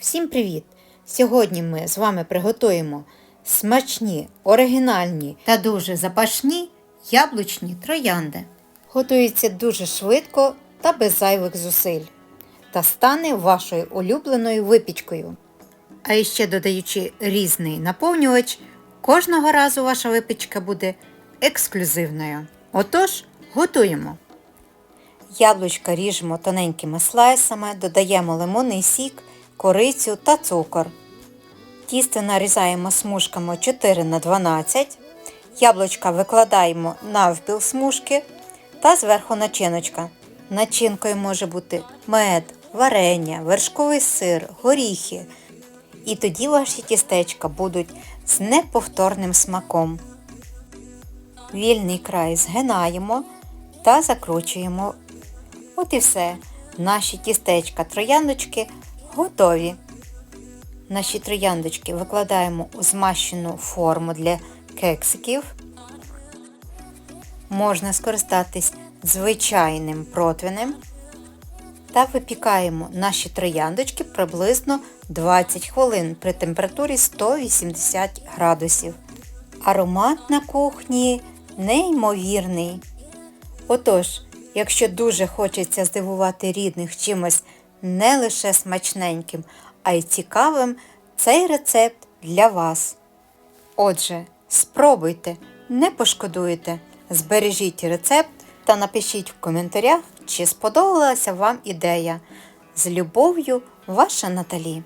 Всім привіт! Сьогодні ми з вами приготуємо смачні, оригінальні та дуже запашні яблучні троянди. Готується дуже швидко та без зайвих зусиль та стане вашою улюбленою випічкою. А іще додаючи різний наповнювач, кожного разу ваша випічка буде ексклюзивною. Отож, готуємо! Яблучка ріжемо тоненькими слайсами, додаємо лимонний сік, корицю та цукор. Тісто нарізаємо смужками 4 на 12 Яблучка викладаємо навпіл смужки та зверху начиночка. Начинкою може бути мед, варення, вершковий сир, горіхи. І тоді ваші тістечка будуть з неповторним смаком. Вільний край згинаємо та закручуємо. От і все. Наші тістечка трояндочки готові. Наші трояндочки викладаємо у змащену форму для кексиків. Можна скористатись звичайним противнем. Та випікаємо наші трояндочки приблизно 20 хвилин при температурі 180 градусів. Аромат на кухні неймовірний. Отож, якщо дуже хочеться здивувати рідних чимось не лише смачненьким, а й цікавим, цей рецепт для вас. Отже, спробуйте, не пошкодуєте, збережіть рецепт та напишіть в коментарях, чи сподобалася вам ідея. З любов'ю, ваша Наталі.